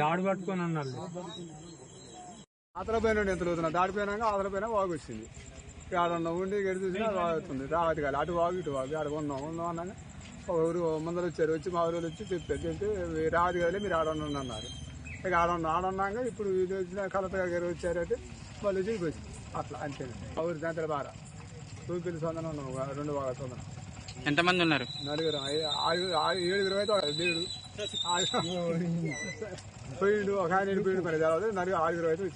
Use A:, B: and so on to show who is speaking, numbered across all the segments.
A: తాడు పట్టుకొని అన్నారు.
B: అతల పైన ఎంత లోతున్నా? దాటిపోయినాక అవతల పైన వాగు వచ్చింది. ఆడన్నా ఉండి గడి చూసినా వాగుతుంది రావద్దు కాదు అటు వాగు ఇటు వాగు. ఆడ ఉన్నాం ఉన్నాం అన్నాక ఒక ఊరు ముందర వచ్చారు వచ్చి మా ఊరు వచ్చి చెప్పారు. చెప్తే రాదు కదలే మీరు ఆడన్నా అన్నారు. ఇక ఆడన్నా ఆడన్నాక ఇప్పుడు ఇది వచ్చిన కలెక్టర్ గారు వచ్చారంటే వాళ్ళు వచ్చి వచ్చింది అట్లా అంతే. ఆ ఊరి దాంట్లో బాగా తూపిల్లి సొందనం ఉన్నాం రెండు బాగా సొందనం.
C: ఎంతమంది ఉన్నారు?
B: నలుగురు ఏడుగురు అయితే దేవుడు పోయిండు ఒక ఆయన పోయిండు మరి తెలవదు నలుగురు ఆరుగురు అయితే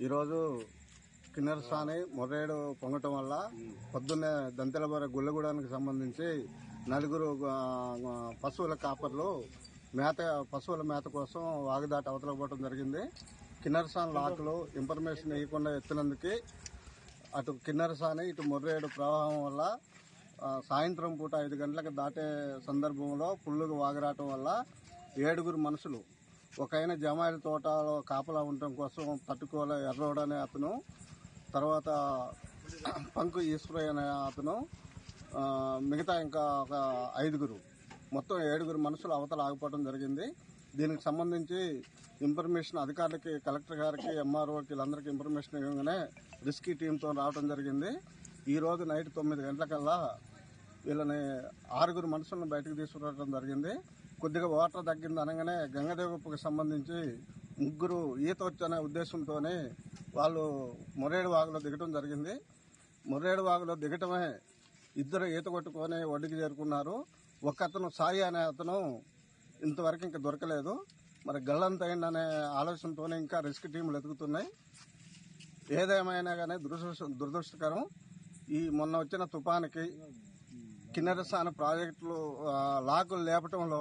D: ఈరోజు కిన్నెర స్వామి మొర్రేడు పొంగటం వల్ల పొద్దున్నే దంతెలబోర గుళ్ళగూడానికి సంబంధించి నలుగురు పశువుల కాపర్లు మేత పశువుల మేత కోసం వాగుదాటి అవతల పోవడం జరిగింది. కిన్నెరసాన్ లాకులు ఇన్ఫర్మేషన్ ఇవ్వకుండా ఎత్తినందుకు అటు కిన్నెరసాని ఇటు మొర్రేడు ప్రవాహం వల్ల సాయంత్రం పూట ఐదు గంటలకు దాటే సందర్భంలో పుల్లుగా వాగరాటం వల్ల ఏడుగురు మనుషులు ఒక ఆయన జమాయిల తోటలో కాపలా ఉండటం కోసం తట్టుకోలే ఎర్రోడ్ అనే అతను తర్వాత పంకు ఈశ్వరయ్య అనే అతను మిగతా ఇంకా ఒక ఐదుగురు మొత్తం ఏడుగురు మనుషులు అవతల ఆగిపోవడం జరిగింది. దీనికి సంబంధించి ఇన్ఫర్మేషన్ అధికారులకి కలెక్టర్ గారికి ఎంఆర్ఓకి వీళ్ళందరికీ ఇన్ఫర్మేషన్ ఇవ్వగానే రిస్కీ టీంతో రావడం జరిగింది. ఈ రోజు నైట్ తొమ్మిది గంటలకల్లా వీళ్ళని ఆరుగురు మనుషులను బయటకు తీసుకురావడం జరిగింది. కొద్దిగా వాటర్ తగ్గింది అనగానే గంగదేవప్పకి సంబంధించి ముగ్గురు ఈత వచ్చనే ఉద్దేశంతోనే వాళ్ళు మొరేడు వాగులో దిగటం జరిగింది. మొరేడు వాగులో దిగటమే ఇద్దరు ఈత కొట్టుకొని ఒడ్డుకి చేరుకున్నారు. ఒక అతను సాయి అనే అతను ఇంతవరకు ఇంకా దొరకలేదు. మరి గల్లంతైంది అనే ఆలోచనతోనే ఇంకా రిస్క్ టీంలు ఎదుగుతున్నాయి. ఏదేమైనా కానీ దురదృష్ట దురదృష్టకరం. ఈ మొన్న వచ్చిన తుఫానికి కిన్నెరసాన ప్రాజెక్టులు లాకులు లేపటంలో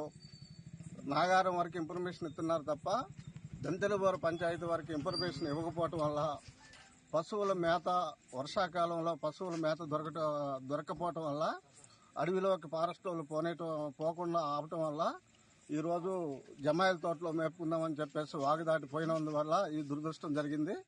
D: నాగారం వరకు ఇన్ఫర్మేషన్ ఇస్తున్నారు తప్ప దంతెలబోర పంచాయతీ వరకు ఇన్ఫర్మేషన్ ఇవ్వకపోవటం వల్ల పశువుల మేత వర్షాకాలంలో పశువుల మేత దొరకట దొరకపోవటం వల్ల అడవిలోకి ఫారెస్ట్ వాళ్ళు పోనేటం పోకుండా ఆపటం వల్ల ఈరోజు జమాయిల తోటలో మేపుకుందామని చెప్పేసి వాగు దాటి పోయినందువల్ల ఈ దురదృష్టం జరిగింది.